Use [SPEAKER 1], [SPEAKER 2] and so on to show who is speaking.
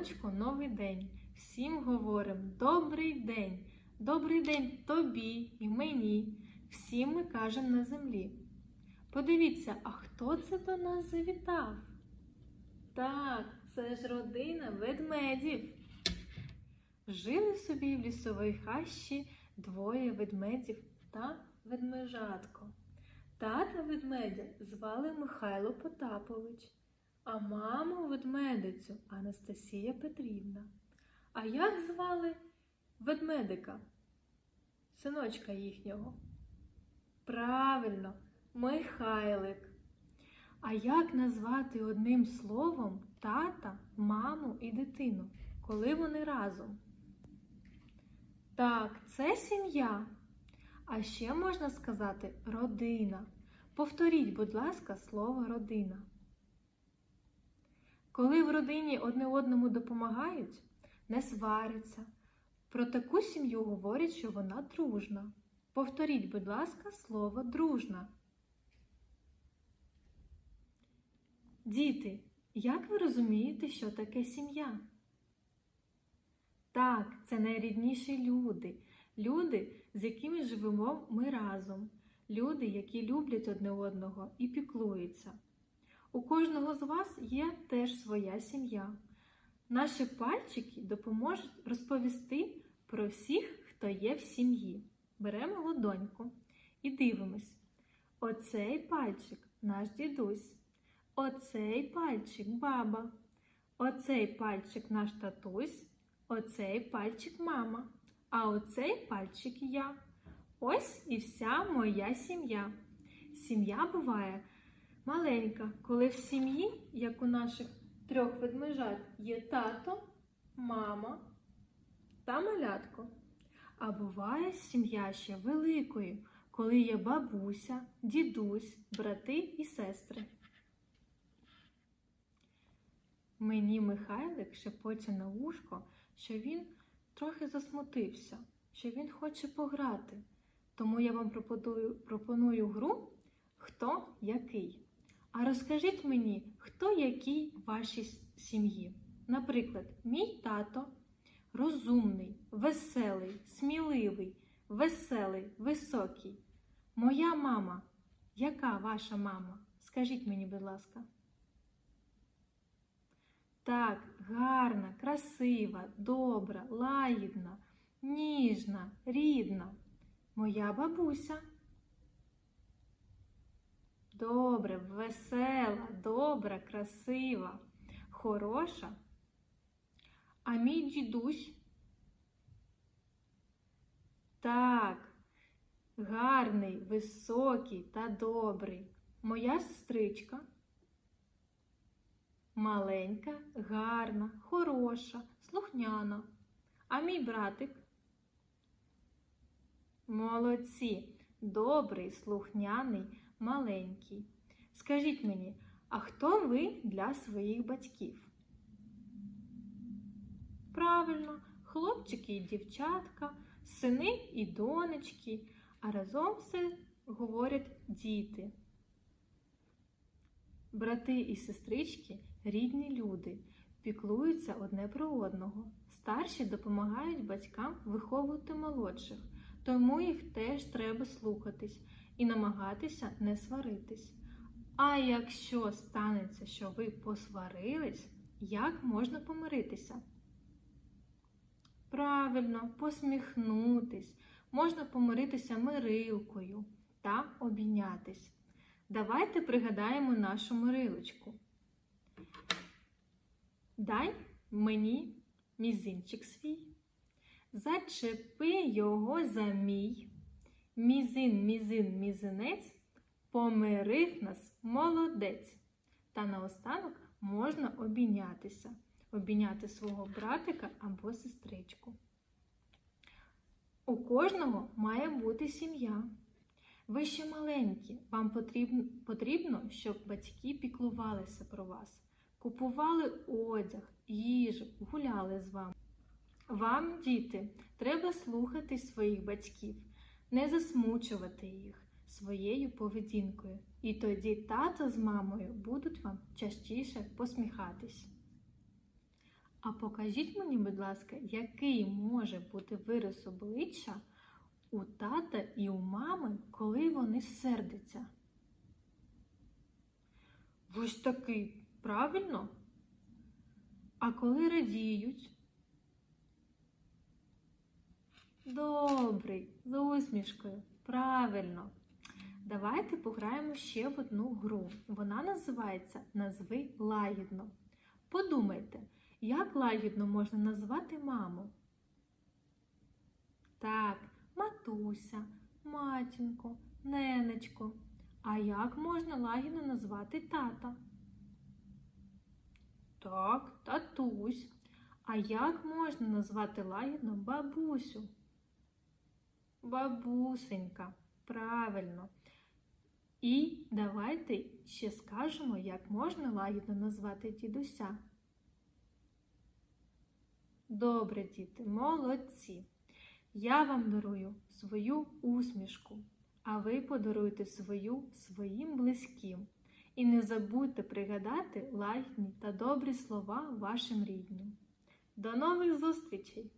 [SPEAKER 1] садочку новий день. Всім говорим добрий день, добрий день тобі і мені. Всім ми кажемо на землі. Подивіться, а хто це до нас завітав? Так, це ж родина ведмедів. Жили собі в лісовій хащі двоє ведмедів та ведмежатко. Тата ведмедя звали Михайло Потапович, а маму ведмедицю Анастасія Петрівна. А як звали ведмедика, синочка їхнього? Правильно, Михайлик. А як назвати одним словом тата, маму і дитину, коли вони разом? Так, це сім'я. А ще можна сказати родина. Повторіть, будь ласка, слово родина. Коли в родині одне одному допомагають, не сваряться. Про таку сім'ю говорять, що вона дружна. Повторіть, будь ласка, слово дружна. Діти, як ви розумієте, що таке сім'я? Так, це найрідніші люди, люди, з якими живемо ми разом, люди, які люблять одне одного і піклуються. У кожного з вас є теж своя сім'я. Наші пальчики допоможуть розповісти про всіх, хто є в сім'ї. Беремо ладоньку і дивимось. Оцей пальчик наш дідусь, оцей пальчик баба, оцей пальчик наш татусь, оцей пальчик мама, а оцей пальчик я. Ось і вся моя сім'я. Сім'я буває маленька, коли в сім'ї, як у наших трьох ведмежат, є тато, мама та малятко. А буває сім'я ще великою, коли є бабуся, дідусь, брати і сестри. Мені Михайлик шепоче на вушко, що він трохи засмутився, що він хоче пограти. Тому я вам пропоную, пропоную гру Хто який. А розкажіть мені, хто який в вашій сім'ї. Наприклад, мій тато розумний, веселий, сміливий, веселий, високий. Моя мама. Яка ваша мама? Скажіть мені, будь ласка. Так, гарна, красива, добра, лагідна, ніжна, рідна. Моя бабуся. Добре, весела, добра, красива, хороша. А мій дідусь? Так, гарний, високий та добрий. Моя сестричка. Маленька, гарна, хороша, слухняна. А мій братик? Молодці, добрий, слухняний, маленький. Скажіть мені, а хто ви для своїх батьків? Правильно, хлопчики і дівчатка, сини і донечки, а разом все говорять діти. Брати і сестрички рідні люди, піклуються одне про одного. Старші допомагають батькам виховувати молодших, тому їх теж треба слухатись і намагатися не сваритись. А якщо станеться, що ви посварились, як можна помиритися? Правильно, посміхнутись, можна помиритися мирилкою та обійнятись. Давайте пригадаємо нашу мирилочку. Дай мені мізинчик свій, зачепи його за мій. Мізин, мізин, мізинець, помирив нас молодець. Та наостанок можна обійнятися, обійняти свого братика або сестричку. У кожного має бути сім'я. Ви ще маленькі, вам потрібно, потрібно, щоб батьки піклувалися про вас, купували одяг, їжу, гуляли з вами. Вам, діти, треба слухати своїх батьків, не засмучувати їх своєю поведінкою. І тоді тато з мамою будуть вам частіше посміхатись. А покажіть мені, будь ласка, який може бути вираз обличчя у тата і у мами, коли вони сердяться? Ось такий, правильно? А коли радіють? Добрий, з усмішкою. Правильно. Давайте пограємо ще в одну гру. Вона називається Назви лагідно. Подумайте, як лагідно можна назвати маму? Так, матуся, матінко, ненечко. А як можна лагідно назвати тата? Так, татусь. А як можна назвати лагідно бабусю? Бабусенька, правильно. І давайте ще скажемо, як можна лагідно назвати дідуся. Добре, діти, молодці. Я вам дарую свою усмішку, а ви подаруйте свою своїм близьким. І не забудьте пригадати лагідні та добрі слова вашим рідним. До нових зустрічей!